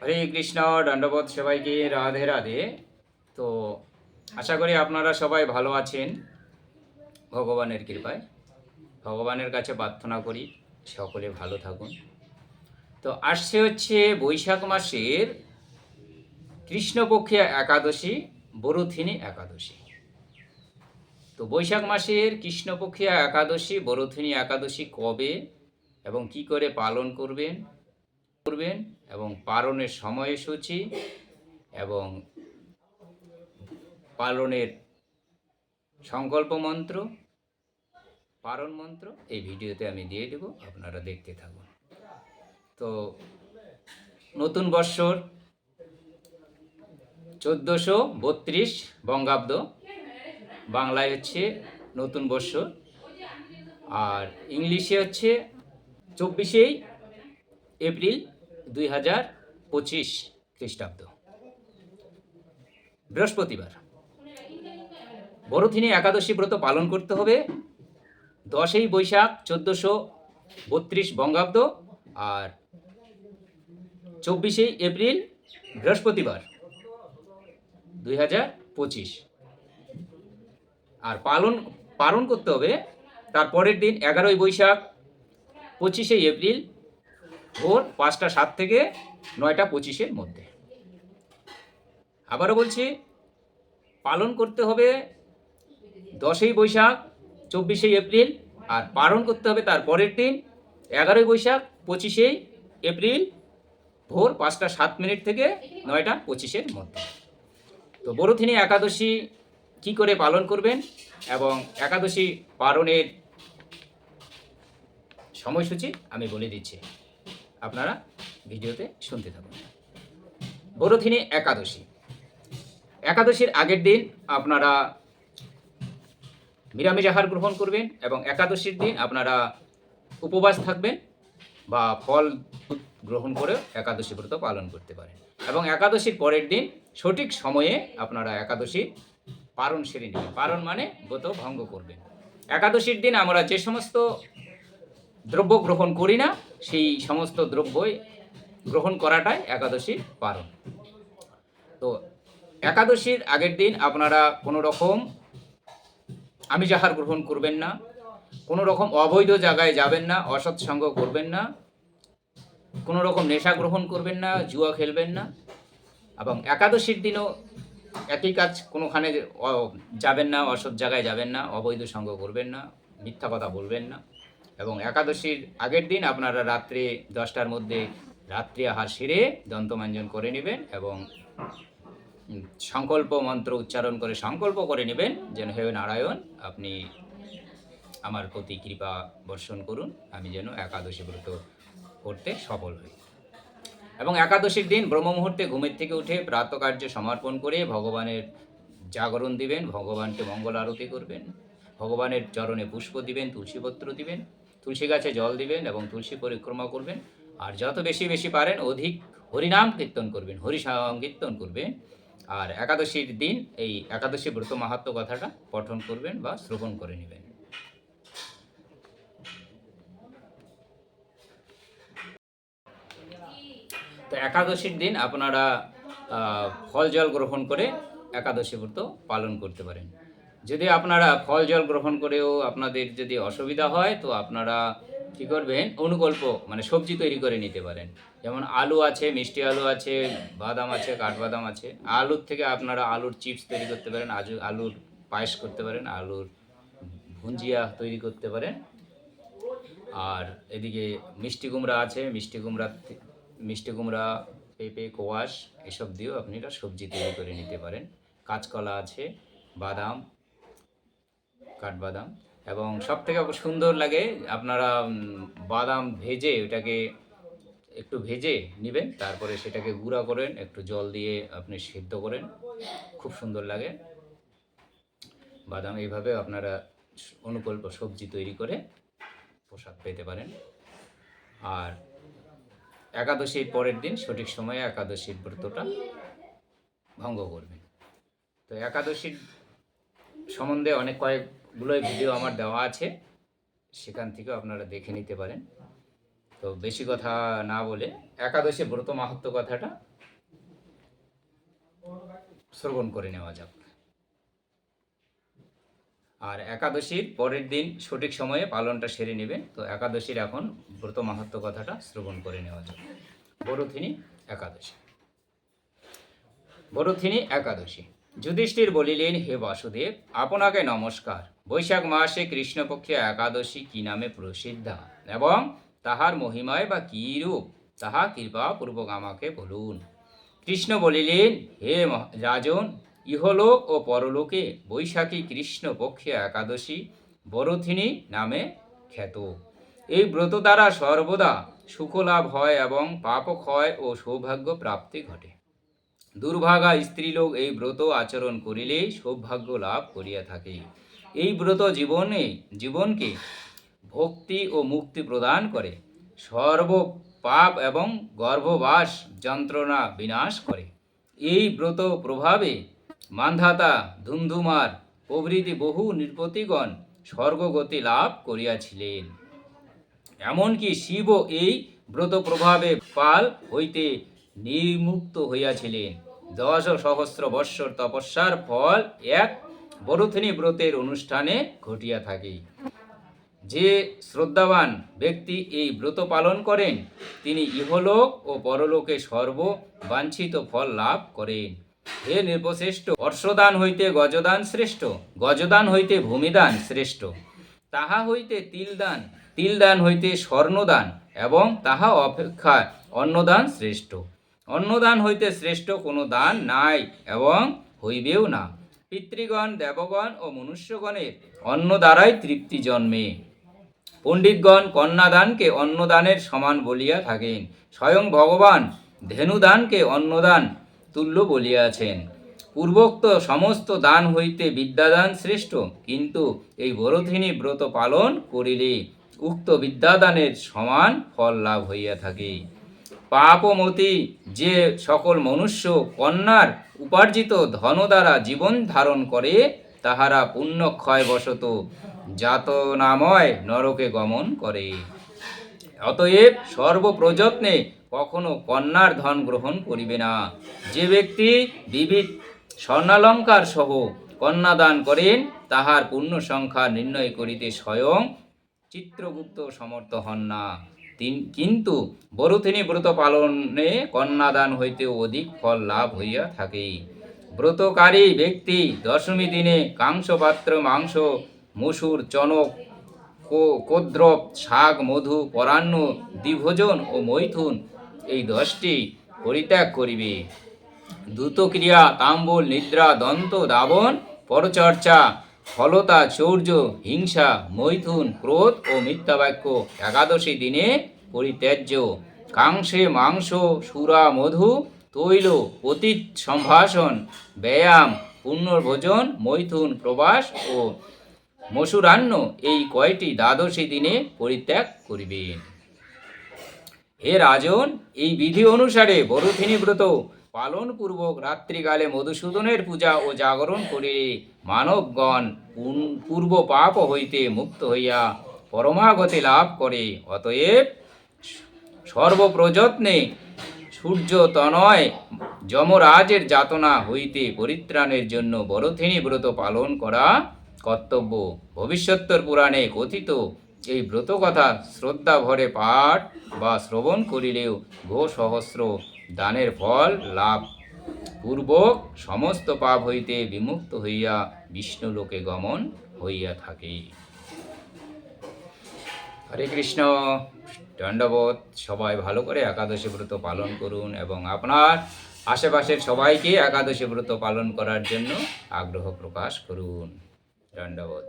হরে কৃষ্ণ, দণ্ডবোধ সবাইকে, রাধে রাধে। তো আশা করি আপনারা সবাই ভালো আছেন, ভগবানের কৃপায়। ভগবানের কাছে প্রার্থনা করি, সকলে ভালো থাকুন। তো আসছে হচ্ছে বৈশাখ মাসের কৃষ্ণপক্ষিয়া একাদশী, বরুথিনী একাদশী। তো বৈশাখ মাসের কৃষ্ণপক্ষিয়া একাদশী, বরুথিনী একাদশী কবে এবং কি করে পালন করবেন? করবেন এবং পালনের সময়সূচি এবং পালনের সংকল্প মন্ত্র, পালন মন্ত্র এই ভিডিওতে আমি দিয়ে দেব, আপনারা দেখতে থাকুন। তো নতুন বৎসর চোদ্দোশো বত্রিশ বঙ্গাব্দ, বাংলায় হচ্ছে নতুন বৎসর। আর ইংলিশে হচ্ছে চব্বিশেই এপ্রিল দুই হাজার পঁচিশ খ্রিস্টাব্দ। বৃহস্পতিবার। বড়দিনে একাদশী ব্রত পালন করতে হবে। দশই বৈশাখ চোদ্দোশো বত্রিশ বঙ্গাব্দ আর চব্বিশে এপ্রিল বৃহস্পতিবার দুই হাজার পঁচিশ। আর পালন পালন করতে হবে। তার পরের দিন এগারোই বৈশাখ পঁচিশে এপ্রিল ভোর পাঁচটা সাত থেকে নয়টা পঁচিশের মধ্যে। আবারও বলছি, পালন করতে হবে দশই বৈশাখ, চব্বিশে এপ্রিল, আর পালন করতে হবে তার পরের দিন, এগারোই বৈশাখ পঁচিশে এপ্রিল, ভোর পাঁচটা সাত মিনিট থেকে নয়টা পঁচিশের মধ্যে। তো বড়থিনী একাদশী কি করে পালন করবেন এবং একাদশী পালনের সময়সূচি আমি বলে দিচ্ছি। আপনারা ভিডিওতে শুনতে থাকুন। বড়থিনী একাদশী। একাদশীর আগের দিন আপনারা নিরামিষ আহার গ্রহণ করবেন এবং একাদশীর দিন আপনারা উপবাস থাকবেন বা ফল গ্রহণ করে একাদশী ব্রত পালন করতে পারেন। এবং একাদশীর পরের দিন সঠিক সময়ে আপনারা একাদশী পারণ সেরে নেবেন। পারণ মানে ব্রত ভঙ্গ করবেন। একাদশীর দিন আমরা যে সমস্ত দ্রব্য গ্রহণ করি না সেই সমস্ত দ্রব্যই গ্রহণ করাটাই একাদশী পারণ তো একাদশীর আগের দিন আপনারা কোনো রকম আমিষ আহার গ্রহণ করবেন না কোনো রকম অবৈধ জায়গায় যাবেন না, অসৎ সঙ্গ করবেন না কোনো রকম নেশা গ্রহণ করবেন না, জুয়া খেলবেন না এবং একাদশীর দিনও একই কাজ, কোনোখানে যাবেন না, অসৎ জায়গায় যাবেন না, অবৈধ সঙ্গ করবেন না, মিথ্যা কথা বলবেন না। এবং একাদশীর আগের দিন আপনারা রাত্রে দশটার মধ্যে রাত্রি আহার সেরে দন্তমাঞ্জন করে নেবেন এবং সংকল্প মন্ত্র উচ্চারণ করে সংকল্প করে নেবেন যেন হে নারায়ণ, আপনি আমার প্রতি কৃপা বর্ষণ করুন, আমি যেন একাদশী ব্রত করতে সফল হই। এবং একাদশীর দিন ব্রহ্ম মুহূর্তে ঘুমের থেকে উঠে প্রাতকার্য সমর্পণ করে ভগবানের জাগরণ দিবেন, ভগবানকে মঙ্গল আরতি করবেন, ভগবানের চরণে পুষ্প দিবেন, তুলসীপত্র দিবেন তুলসী গাছে জল দিবেন এবং তুলসী পরিক্রমা করবেন। আর যত বেশি বেশি পারেন, অধিক হরিনাম কীর্তন করবেন হরি কীর্তন করবেন। আর একাদশীর দিন এই একাদশী ব্রত মাহাত্ম কথাটা পঠন করবেন বা শ্রবণ করে নেবেন। তো একাদশীর দিন আপনারা ফল জল গ্রহণ করে একাদশী ব্রত পালন করতে পারেন। যদি আপনারা ফল জল গ্রহণ করেও আপনাদের যদি অসুবিধা হয়, তো আপনারা কী করবেন? অনুকল্প মানে সবজি তৈরি করে নিতে পারেন। যেমন আলু আছে, মিষ্টি আলু আছে, বাদাম আছে, কাঠবাদাম আছে। আলুর থেকে আপনারা আলুর চিপস তৈরি করতে পারেন আজু আলুর পায়েস করতে পারেন, আলুর ভুঞ্জিয়া তৈরি করতে পারেন। আর এদিকে মিষ্টি কুমড়া আছে, মিষ্টি কুমড়া মিষ্টি কুমড়া, পেঁপে, কোয়াশ, এসব দিয়েও আপনি এটা সবজি তৈরি করে নিতে পারেন। কাঁচকলা আছে, বাদাম কাঠবাদাম। এবং সব থেকে সুন্দর লাগে, আপনারা বাদাম ভেজে ওটাকে একটু ভেজে নেবেন, তারপরে সেটাকে গুঁড়া করেন, একটু জল দিয়ে আপনি সিদ্ধ করেন। খুব সুন্দর লাগে। বাদাম এইভাবে আপনারা অনুকল্প সবজি তৈরি করে পোশাক পেতে পারেন। আর একাদশীর পরের দিন, সঠিক সময়ে একাদশীর ব্রতটা ভঙ্গ করবেন। তো একাদশীর সম্বন্ধে অনেক কয়েকগুলোই ভিডিও আমার দেওয়া আছে, সেখান থেকেও আপনারা দেখে নিতে পারেন। তো বেশি কথা না বলে একাদশে ব্রত মাহাত্ম কথাটা শ্রবণ করে নেওয়া যাক। আর একাদশীর পরের দিন সঠিক সময়ে পালনটা সেরে নেবেন, তো একাদশীর এখন ব্রত মাহাত্ম কথাটা শ্রবণ করে নেওয়া যাক। বরথিনী একাদশী। বরথিনী একাদশী। যুধিষ্ঠির বলিলেন, হে বাসুদেব, আপনাকে নমস্কার। বৈশাখ মাসে কৃষ্ণপক্ষে একাদশী কি নামে প্রসিদ্ধা? এবং তাহার মহিমায় বা কী রূপ? তাহা কৃপাপূর্বক আমাকে বলুন। কৃষ্ণ বলিলেন, হে রাজন ইহলোক ও পরলোকে বৈশাখী কৃষ্ণপক্ষে একাদশী বরথিনী নামে খ্যাত। এই ব্রত দ্বারা সর্বদা সুখলাভ হয় এবং পাপক্ষয় ও সৌভাগ্য প্রাপ্তি ঘটে। দুর্ভাগা স্ত্রীলোক এই ব্রত আচরণ করিলেই সৌভাগ্য লাভ করিয়া থাকে। এই ব্রত জীবনে, জীবনকে ভক্তি ও মুক্তি প্রদান করে। সর্ব পাপ এবং গর্ভবাস যন্ত্রণা বিনাশ করে। এই ব্রত প্রভাবে মান্ধাতা ধুমধুমার প্রভৃতি বহু নৃপতিগণ স্বর্গগতি লাভ করিয়াছিলেন। এমনকি শিব এই ব্রত প্রভাবে পাল হইতে নির্মুক্ত হইয়াছিলেন। দশ সহস্র বৎসর তপস্যার ফল এক বরথিনী ব্রতের অনুষ্ঠানে ঘটিয়া থাকে। যে শ্রদ্ধাবান ব্যক্তি এই ব্রত পালন করেন, তিনি ইহলোক ও পরলোকে সর্ব বাঞ্ছিত ফল লাভ করেন। হে নির্বশ্রেষ্ঠ অর্শদান হইতে গজদান শ্রেষ্ঠ, গজদান হইতে ভূমিদান শ্রেষ্ঠ। তাহা হইতে তিলদান তিলদান হইতে স্বর্ণদান এবং তাহা অপেক্ষা অন্নদান শ্রেষ্ঠ। অন্নদান হইতে শ্রেষ্ঠ কোনো দান নাই এবং হইবেও না। পিতৃগণ, দেবগণ ও মনুষ্যগণের অন্ন দ্বারাই তৃপ্তি জন্মে। পণ্ডিতগণ কন্যাদানকে অন্নদানের সমান বলিয়া থাকেন। স্বয়ং ভগবান ধেনুদানকে অন্নদান তুল্য বলিয়াছেন। পূর্বোক্ত সমস্ত দান হইতে বিদ্যাদান শ্রেষ্ঠ, কিন্তু এই বরথিনী ব্রত পালন করিলে উক্ত বিদ্যাদানের সমান ফল লাভ হইয়া থাকে। পাপমতি, যে সকল মনুষ্য কন্যার উপার্জিত ধন দ্বারা জীবন ধারণ করে, তাহারা পুণ্যক্ষয় বশত যাতনাময় নরকে গমন করে। অতএব সর্বপ্রযত্নে কখনো কন্যার ধন গ্রহণ করিবে না। যে ব্যক্তি বিবিধ স্বর্ণালঙ্কার সহ কন্যাদান করেন, তাহার পূর্ণ সংখ্যা নির্ণয় করিতে স্বয়ং চিত্রগুপ্ত সমর্থ হন না। তিন- কিন্তু বরুথিনী ব্রত পালনে কন্যাদান হইতে অধিক ফল লাভ হইয়া থাকে। ব্রতকারী ব্যক্তি দশমী দিনে কাংসপাত্র, মাংস, মসুর, চনক কোদ্রব শাক, মধু, পরান্ন, দ্বিভোজন ও মৈথুন এই দশটি পরিত্যাগ করিবে। দ্রুতক্রিয়া, তাম্বুল, নিদ্রা, দন্ত, দাবন, পরচর্চা ফলতা চৌর্য হিংসা, মৈথুন, ক্রোধ ও মিথ্যাবাক্য একাদশী দিনে পরিত্যাজ্য। কাংসে মাংস, সুরা, মধু, তৈল, অতীত সম্ভাষণ, ব্যায়াম, পুনর্ভোজন, মৈথুন, প্রবাস ও মসুরান্ন এই কয়টি দ্বাদশী দিনে পরিত্যাগ করিবেন হে রাজন, এই বিধি অনুসারে বরুথিনী ব্রত পালনপূর্বক রাত্রিকালে মধুসূদনের পূজা ও জাগরণ করিলে মানবগণ পূর্ব পাপ হইতে মুক্ত হইয়া পরমাগতি লাভ করে। অতএব সর্বপ্রযত্নে সূর্য তনয় যমরাজের যাতনা হইতে পরিত্রাণের জন্য বরথিনী ব্রত পালন করা কর্তব্য। ভবিষ্যত্তর পুরাণে কথিত এই ব্রত কথা শ্রদ্ধা ভরে পাঠ বা শ্রবণ করিলেও গো সহস্র দানের ফল লাভ পূর্বক সমস্ত পাপ হইতে বিমুক্ত হইয়া বিষ্ণুলোকে গমন হইয়া থাকে। হরে কৃষ্ণ দণ্ডবোধ সবাই ভালো করে একাদশী ব্রত পালন করুন এবং আপনার আশেপাশের সবাইকে একাদশী ব্রত পালন করার জন্য আগ্রহ প্রকাশ করুন। দণ্ডবোধ